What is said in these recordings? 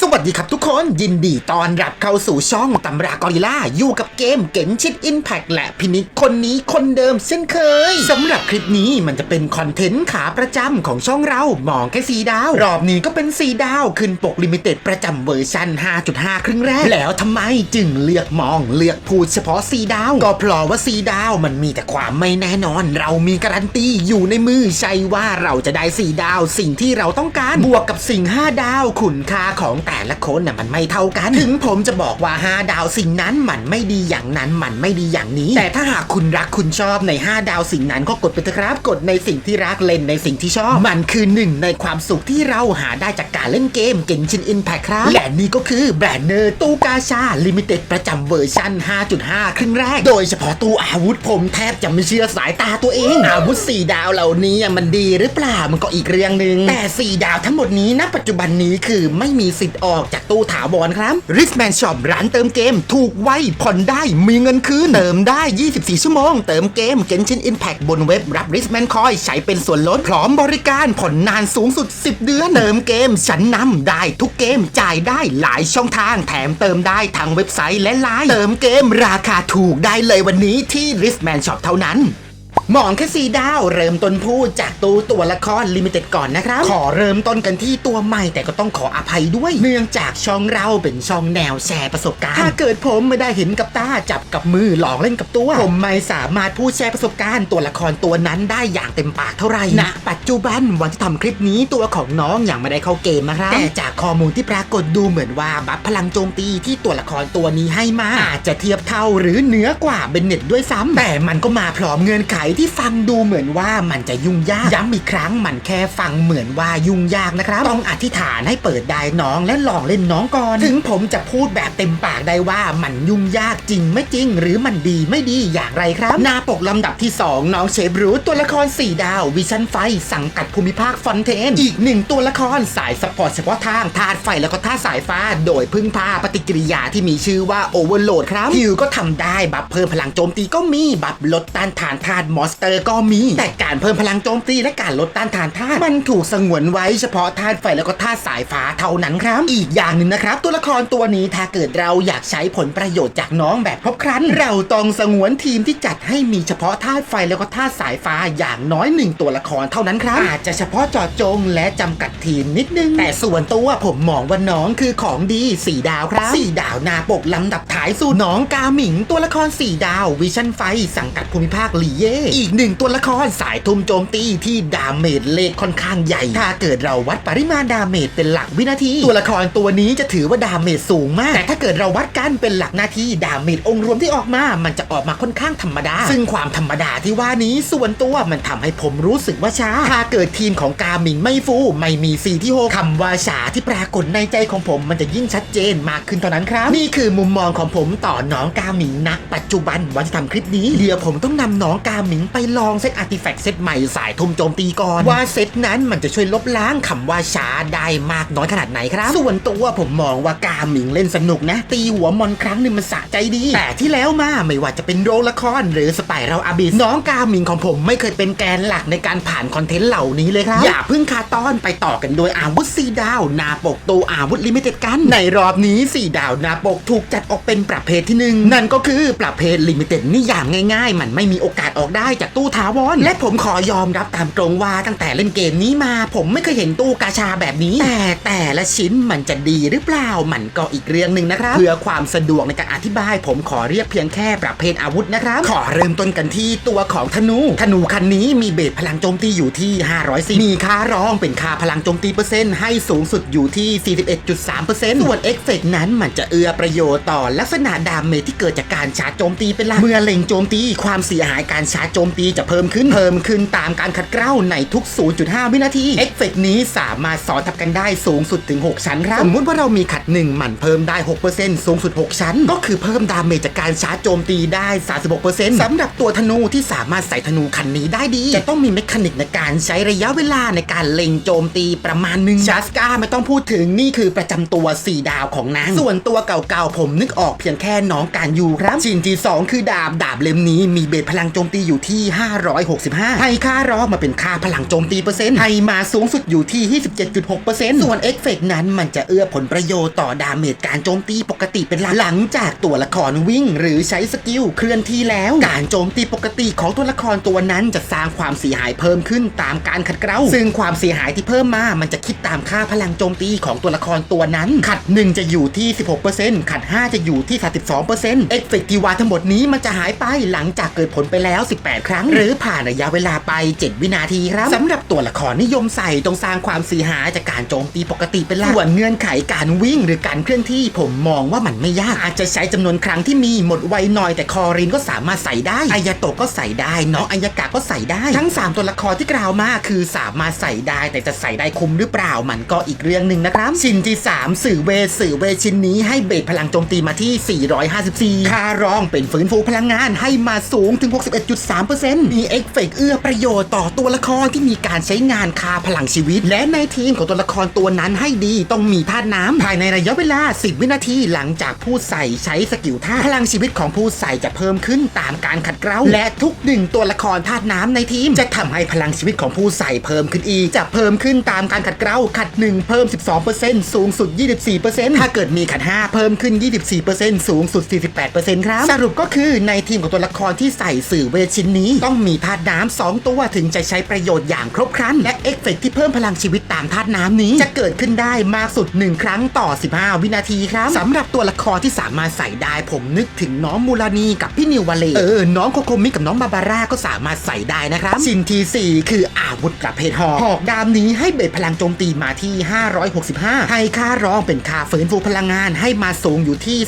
สวัสดีครับทุกคนยินดีต้อนรับเข้าสู่ช่องตำรากอริล่า อยู่กับเกมเก๋นชิดอินแพกและพินิจคนนี้คนเดิมเช่นเคยสำหรับคลิปนี้มันจะเป็นคอนเทนต์ขาประจำของช่องเรามองแค่สีดาว รอบนี้ก็เป็นสีดาวขึ้นปกลิมิเต็ดประจำเวอร์ชัน5.5 ครึ่งแรก แล้วทำไมจึงเลือกมองเลือกพูดเฉพาะสีดาว ก็เพราะว่าสีดาวมันมีแต่ความไม่แน่นอน เรามีการันตีอยู่ในมือใช่ว่าเราจะได้สีดาวสิ่งที่เราต้องการบวกกับสิ่ง 5 ดาวคุณค่าของแต่ละคนน่ะมันไม่เท่ากัน ถึงผมจะบอกว่า 5 ดาวสิ่งนั้นมันไม่ดีอย่างนั้นมันไม่ดีอย่างนี้ แต่ถ้าหากคุณรักคุณชอบใน 5 ดาวสิ่งนั้นก็กดไปเถอะครับ กดในสิ่งที่รักเล่นในสิ่งที่ชอบ มันคือหนึ่งในความสุขที่เราหาได้จากการเล่นเกมเก่งชินอินแพคครับ และนี่ก็คือแบรนเนอร์ตู้กาชาลิมิเต็ดประจำเวอร์ชัน5.5 ครึ่งแรก โดยเฉพาะตู้อาวุธผมแทบจะไม่เชื่อสายตาตัวเอง อาวุธ 4 ดาวเหล่านี้มันดีหรือเปล่ามันก็อีกเรื่องหนึ่งแต่ 4 ดาวทั้งหมดนี้ณปัจจุบันนี้คือไม่มีสิทธิ์ออกจากตู้ถาวรครับ Richman Shop ร้านเติมเกม ถูกไวผ่อนได้มีเงินคืน เติมได้ 24 ชั่วโมง เติมเกม Genshin Impact บนเว็บรับ Richman Coin ใช้เป็นส่วนลดพร้อมบริการผ่อนนานสูงสุด 10 เดือน เติมเกมชั้นนำได้ทุกเกมจ่ายได้หลายช่องทาง แถมเติมได้ทางเว็บไซต์และไลน์เติมเกมราคาถูกได้เลยวันนี้ที่ Richman Shop เท่านั้น มองแค่สีดาวเริ่มต้นพูดจากตู้ตัวละครลิมิเต็ดก่อนนะครับ ขอเริ่มต้นกันที่ตัวใหม่แต่ก็ต้องขออภัยด้วย เนื่องจากช่องเราเป็นช่องแนวแชร์ประสบการณ์ ถ้าเกิดผมไม่ได้เห็นกับตาจับกับมือลองเล่นกับตัว ผมไม่สามารถพูดแชร์ประสบการณ์ตัวละครตัวนั้นได้อย่างเต็มปากเท่าไหร่ณปัจจุบันวันที่ทำคลิปนี้ตัวของน้องยังไม่ได้เข้าเกมนะครับแต่จากข้อมูลที่ปรากฏดูเหมือนว่าบัฟพลังโจมตีที่ตัวละครตัวนี้ให้มาอาจจะเทียบเท่าหรือเหนือกว่าเบนเน็ตด้วยซ้ำแต่มันก็มาพร้อมเงื่อนไขที่ฟังดูเหมือนว่ามันจะยุ่งยาก ย้ำอีกครั้งมันแค่ฟังเหมือนว่ายุ่งยากนะครับ ต้องอธิษฐานให้เปิดได้น้องและลองเล่นน้องก่อน ถึงผมจะพูดแบบเต็มปากได้ว่ามันยุ่งยากจริงไม่จริง หรือมันดีไม่ดีอย่างไรครับ หน้าปกลำดับที่ 2 น้องเชฟรูทตัวละคร 4 ดาว วิชั่นไฟ สังกัดภูมิภาคฟอนเทน อีกหนึ่งตัวละครสายสปอร์ตเฉพาะทางธาตุไฟแล้วก็ธาตุสายฟ้า โดยพึ่งพาปฏิกิริยาที่มีชื่อว่าโอเวอร์โหลดครับฮิวก็ทำได้บัฟเพิ่มพลังโจมตีก็มีบัฟลดต้านทานธาตุมอนสเตอร์ก็มี แต่การเพิ่มพลังโจมตีและการลดต้านทานธาตุมันถูกสงวนไว้เฉพาะธาตุไฟแล้วก็ธาตุสายฟ้าเท่านั้นครับ อีกอย่างหนึ่งนะครับ ตัวละครตัวนี้ถ้าเกิดเราอยากใช้ผลประโยชน์จากน้องแบบครบครัน เราต้องสงวนทีมที่จัดให้มีเฉพาะธาตุไฟแล้วก็ธาตุสายฟ้าอย่างน้อยหนึ่งตัวละครเท่านั้นครับ อาจจะเฉพาะจาะจงและจำกัดทีมนิดนึง แต่ส่วนตัวผมมองว่าน้องคือของดีสี่ดาวครับสี่ดาวนาปกลำดับท้ายสุดน้องกาหมิงตัวละครสี่ดาววิชั่นไฟสังกัดภูมิภาคลีเย่อีกหนึ่งตัวละครสายทุ่มโจมตีที่ดาเมจเลขค่อนข้างใหญ่ ถ้าเกิดเราวัดปริมาณดาเมจเป็นหลักวินาที ตัวละครตัวนี้จะถือว่าดาเมจสูงมาก แต่ถ้าเกิดเราวัดกันเป็นหลักนาทีดาเมจองค์รวมที่ออกมา มันจะออกมาค่อนข้างธรรมดา ซึ่งความธรรมดาที่ว่านี้ส่วนตัวมันทำให้ผมรู้สึกว่าช้า ถ้าเกิดทีมของกาหมิงไม่ฟูไม่มีสีที่หกคำว่าช้าที่ปรากฏในใจของผม มันจะยิ่งชัดเจนมากขึ้นเท่านั้นครับ นี่คือมุมมองของผมต่อน้องกาหมิงณปัจจุบันวันที่ทำคลิปนี้เดี๋ยวผมต้องนำน้องกาหมิงไปลองเซตอาร์ติแฟกต์เซตใหม่สายทุ่มโจมตีก่อน ว่าเซตนั้นมันจะช่วยลบล้างคำว่าช้าได้มากน้อยขนาดไหนครับ ส่วนตัวผมมองว่ากาหมิงเล่นสนุกนะ ตีหัวมอนครั้งหนึ่งมันสะใจดี แต่ที่แล้วมาไม่ว่าจะเป็นโรงละครหรือสไปรัลอาบิสน้องกาหมิงของผมไม่เคยเป็นแกนหลักในการผ่านคอนเทนต์เหล่านี้เลยครับอย่าเพิ่งคาต้อนไปต่อกันโดยอาวุธสีดาวนาปกตัวอาวุธลิมิเต็ดกัน ในรอบนี้สีดาวนาปกถูกจัดออกเป็นประเภทที่หนึ่งนั่นก็คือประเภทลิมิเต็ดนิยามง่าย ๆ มันไม่มีโอกาสออกได้จากตู้ถาวรและผมขอยอมรับตามตรงว่าตั้งแต่เล่นเกมนี้มา ผมไม่เคยเห็นตู้กาชาแบบนี้ แต่แต่ละชิ้นมันจะดีหรือเปล่ามันก็อีกเรื่องหนึ่งนะครับ เพื่อความสะดวกในการอธิบาย ผมขอเรียกเพียงแค่ประเภทอาวุธนะครับขอเริ่มต้นกันที่ตัวของธนู ธนูคันนี้มีเบสพลังโจมตีอยู่ที่ 510มีค่ารองเป็นค่าพลังโจมตีเปอร์เซ็นต์ให้สูงสุดอยู่ที่ 41.3%ส่วนเอฟเฟกนั้นมันจะเอื้อประโยชน์ต่อลักษณะดาเมจที่เกิดจากการชาร์จโจมตีเป็นหลักเมื่อเล็งโจมตีความเสียหายการชาร์จโจมตีจะเพิ่มขึ้นเพิ่มขึ้นตามการขัดเกลาในทุก 0.5 วินาที เอฟเฟกนี้สามารถสอนทับกันได้สูงสุดถึง 6 ชั้นครับสมมุติว่าเรามีขัด 1 มันเพิ่มได้ 6%สูงสุด 6 ชั้น ก็คือเพิ่มดาเมจจากการชาร์จโจมตีได้ 36%สำหรับตัวธนูที่สามารถใส่ธนูคันนี้ได้ดี จะต้องมีเมคานิกในการใช้ระยะเวลาในการเล็งโจมตีประมาณหนึงชาสกาไม่ต้องพูดถึงนี่คือประจำตัว 4 ดาวของนางส่วนตัวเก่าๆผมนึกออกเพียงแค่น้องการยูครับชิ้นที่สองคือดาบดาบเล่มนี้มีเบสพลังโจมตีอยู่ที่ที่ 565 ให้ค่ารองมาเป็นค่าพลังโจมตีเปอร์เซ็นต์ให้มาสูงสุดอยู่ที่ 27.6%ส่วนเอฟเฟกนั้นมันจะเอื้อผลประโยชน์ต่อดาเมจการโจมตีปกติเป็นหลักหลังจากตัวละครวิ่ง หรือใช้สกิลเคลื่อนที่แล้ว การโจมตีปกติของตัวละครตัวนั้นจะสร้างความเสียหายเพิ่มขึ้นตามการขัดเกลาซึ่งความเสียหายที่เพิ่มมามันจะคิดตามค่าพลังโจมตีของตัวละครตัวนั้น ขัด 1 จะอยู่ที่ 16%ขัด 5 จะอยู่ที่ 32%เอฟเฟกติวาทั้งหมดนี้มันจะหายไปหลังจากเกิดผลไปแล้ว 18ครั้ง หรือผ่านระยะเวลาไป 7 วินาทีครับสำหรับตัวละครนิยมใส่ต้องสร้างความเสียหายจากการโจมตีปกติเป็นหลักส่วนเงื่อนไขการวิ่งหรือการเคลื่อนที่ผมมองว่ามันไม่ยาก อาจจะใช้จำนวนครั้งที่มีหมดไวหน่อยแต่คอรินก็สามารถใส่ได้อายาโตก็ใส่ได้น้องอายากะก็ใส่ได้ ทั้ง 3 ตัวละครที่กล่าวมาคือสามารถใส่ได้แต่จะใส่ได้คุ้มหรือเปล่ามันก็อีกเรื่องหนึ่งนะครับชิ้นที่ 3 สื่อเวสื่อเวชิ้นนี้ให้เบสพลังโจมตีมาที่ 454ค่ารองเป็นฟื้นฟูพลังงานให้มาสูงถึง 61.3มีเอฟเฟกต์เอื้อประโยชน์ต่อตัวละครที่มีการใช้งานคาพลังชีวิต และในทีมของตัวละครตัวนั้นให้ดีต้องมีธาตุน้ำภายในระยะเวลา 10 วินาทีหลังจากผู้ใส่ใช้สกิลธาตุพลังชีวิตของผู้ใส่จะเพิ่มขึ้นตามการขัดเกลาและทุกหนึ่งตัวละครธาตุน้ำในทีม จะทำให้พลังชีวิตของผู้ใส่เพิ่มขึ้นอีก จะเพิ่มขึ้นตามการขัดเกลาขัด 1 เพิ่ม 12%สูงสุด 24%ถ้าเกิดมีขัด 5 เพิ่มขึ้น 24%สูงสุด 48%ครับสรุปก็คือในทีมของตัวละครที่ใส่สื่อเวชินนีต้องมีธาตุน้ำสองตัวถึงจะใช้ประโยชน์อย่างครบครัน และเอฟเฟกต์ที่เพิ่มพลังชีวิตตามธาตุน้ำนี้ จะเกิดขึ้นได้มากสุด 1 ครั้งต่อ 15 วินาทีครับสำหรับตัวละครที่สามารถใส่ได้ผมนึกถึงน้องมูลานีกับพี่นิววาเลเออ น้องโคโคมิกับน้องบาบาร่าก็สามารถใส่ได้นะครับชิ้นที่4คืออาวุธประเภทหอกหอกดามนี้ให้เบสพลังโจมตีมาที่ 565 ให้ค่ารองเป็นค่าฟื้นฟูพลังงานให้มาสูงอยู่ที่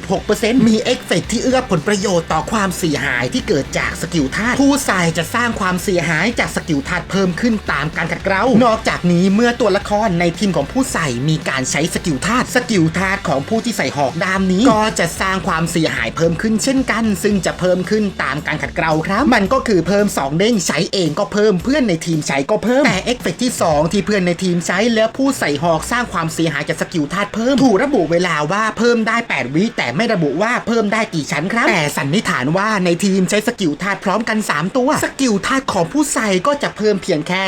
30.6%มีเอฟเฟกต์ที่เอื้อผลประโยชน์ต่อความเสียหายที่เกิดจากสกิลธาตุผู้ใส่จะสร้างความเสียหายจากสกิลธาตุเพิ่มขึ้นตามการขัดเกลานอกจากนี้เมื่อตัวละครในทีมของผู้ใส่มีการใช้สกิลธาตุสกิลธาตุของผู้ที่ใส่หอกดามนี้ ก็จะสร้างความเสียหายเพิ่มขึ้นเช่นกัน ซึ่งจะเพิ่มขึ้นตามการขัดเกลาครับ มันก็คือเพิ่ม 2 เด้งใช้เองก็เพิ่มเพื่อนในทีมใช้ก็เพิ่มแต่เอฟเฟกต์ที่ 2 ที่เพื่อนในทีมใช้แล้วผู้ใส่หอกสร้างความเสียหายจากสกิลธาตุเพิ่มถูกระบุเวลาว่าเพิ่มได้ 8 วิแต่ไม่ระบุว่าเพิ่มได้กี่ชั้นครับแต่สันนิษฐานว่าในทีมใช้สกิลธาตุพร้อมกัน 3 ตัว สกิลธาตุของผู้ใส่ก็จะเพิ่มเพียงแค่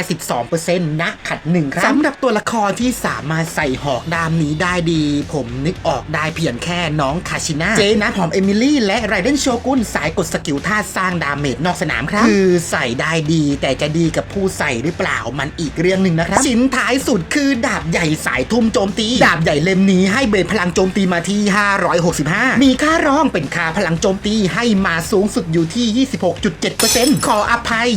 12%นะขัดหนึ่งครับสำหรับตัวละครที่สามารถใส่หอกดามนี้ได้ดี ผมนึกออกได้เพียงแค่น้องคาชิน่าเจนะหอมเอมิลี่และไรเดนโชกุนสายกดสกิลธาตุสร้างดาเมจนอกสนามครับ คือใส่ได้ดี แต่จะดีกับผู้ใส่หรือเปล่ามันอีกเรื่องหนึ่งนะครับ ชิ้นท้ายสุดคือดาบใหญ่สายทุ่มโจมตี ดาบใหญ่เล่มนี้ให้เบสพลังโจมตีมาที่ 565 มีค่ารองเป็นค่าพลังโจมตีให้มาสูงสุดอยู่ที่26.7%ขออภัย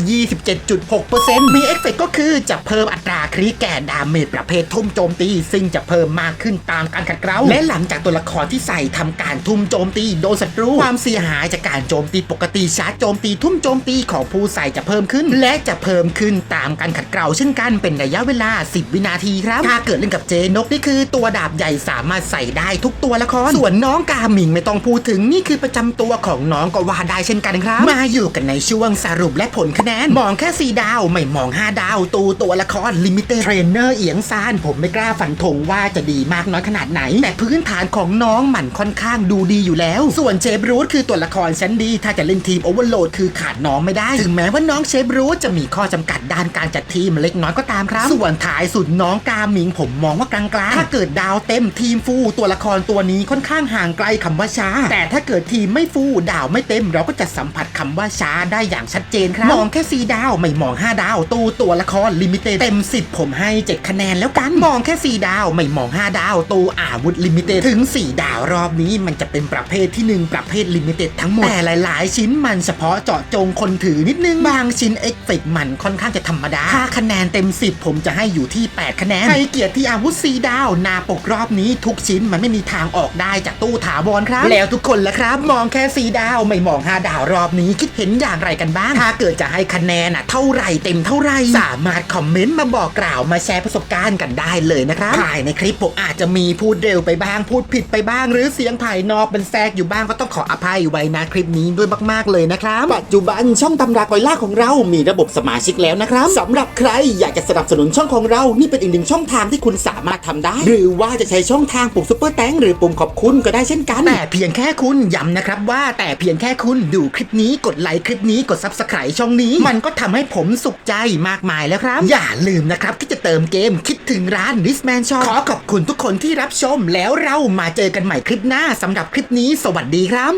27.6%มีเอฟเฟกต์ก็คือจะเพิ่มอัตราคริแก่ดาเมจประเภททุ่มโจมตี ซึ่งจะเพิ่มมากขึ้นตามการขัดเกลาและหลังจากตัวละครที่ใส่ทำการทุ่มโจมตีโดนศัตรูความเสียหายจากการโจมตีปกติชาร์จโจมตีทุ่มโจมตีของผู้ใส่จะเพิ่มขึ้น และจะเพิ่มขึ้นตามการขัดเกลาเช่นกันเป็นระยะเวลา 10 วินาทีครับ ถ้าเกิดเล่นกับเจนกนี่คือตัวดาบใหญ่สามารถใส่ได้ทุกตัวละครส่วนน้องกาหมิงไม่ต้องพูดถึงนี่คือประจำตัวของน้องก็ว่าได้เช่นกันครับ มาอยู่กันในช่วงสรุปและผลคะแนน มองแค่4ดาว ไม่มอง 5 ดาว ตูตัวละครลิมิเต็ดเทรนเนอร์เอียงซานผมไม่กล้าฝันธงว่าจะดีมากน้อยขนาดไหน แต่พื้นฐานของน้องมันค่อนข้างดูดีอยู่แล้ว ส่วนเชฟรูทคือตัวละครชั้นดี ถ้าจะเล่นทีมโอเวอร์โหลดคือขาดน้องไม่ได้ ถึงแม้ว่าน้องเชฟรูทจะมีข้อจำกัดด้านการจัดทีมเล็กน้อยก็ตามครับ ส่วนท้ายสุดน้องกาหมิงผมมองว่ากลางๆถ้าเกิดดาวเต็มทีมฟูตัวละครตัวนี้ค่อนข้างห่างไกลคำว่าช้า แต่ถ้าเกิดทีมไม่ฟูดาวไม่เต็มเราก็จะสัมผัสคำว่าช้าได้อย่างชัดเจนครับ มองแค่ 4 ดาว ไม่มอง 5 ดาว ตู้ตัวละครลิมิเต็ดเต็ม 10 ผมให้ 7 คะแนนแล้วกัน มองแค่ 4 ดาว ไม่มอง 5 ดาว ตู้อาวุธลิมิเต็ดถึง 4 ดาวรอบนี้มันจะเป็นประเภทที่ 1 ประเภทลิมิเต็ดทั้งหมด แต่หลาย ๆ ชิ้นมันเฉพาะเจาะจงคนถือนิดนึง บางชิ้นเอฟเฟกมันค่อนข้างจะธรรมดาถ้าคะแนนเต็ม 10 ผมจะให้อยู่ที่ 8 คะแนนให้เกียรติที่อาวุธ 4 ดาว นาปกรอบนี้ทุกชิ้นมันไม่มีทางออกได้จากตู้ถาวรครับ แล้วทุกคนละครับ มองแค่ 4 ดาว ไม่มอง 5 ดาวรอบนี้คิดเห็นอย่างไรกันบ้าง ถ้าเกิดจะให้คะแนนอะเท่าไหร่เต็มเท่าไหร่สามารถคอมเมนต์มาบอกกล่าวมาแชร์ประสบการณ์กันได้เลยนะครับภายในคลิปผมอาจจะมีพูดเร็วไปบ้าง พูดผิดไปบ้าง หรือเสียงภายนอกเป็นแทรกอยู่บ้างก็ต้องขออภัยไว้นะคลิปนี้ด้วยมากๆเลยนะครับปัจจุบันช่องตำรากอยล่าของเรามีระบบสมาชิกแล้วนะครับสำหรับใครอยากจะสนับสนุนช่องของเรานี่เป็นอีกหนึ่งช่องทางที่คุณสามารถทำได้ หรือว่าจะใช้ช่องทางปุ่มซุปเปอร์แตงหรือปุ่มขอบคุณก็ได้เช่นกันแต่เพียงแค่คุณย้ำนะครับว่าแต่เพียงแค่คุณดูคลิปนี้กดไลค์คลิปนี้กด Subscribe ช่องนี้ มันก็ทำให้ผมสุขใจมากมายแล้วครับ อย่าลืมนะครับที่จะเติมเกมคิดถึงร้าน r i s m a n Shop ขอขอบคุณทุกคนที่รับชมแล้วเรามาเจอกันใหม่คลิปหน้าสำหรับคลิปนี้ สวัสดีครับ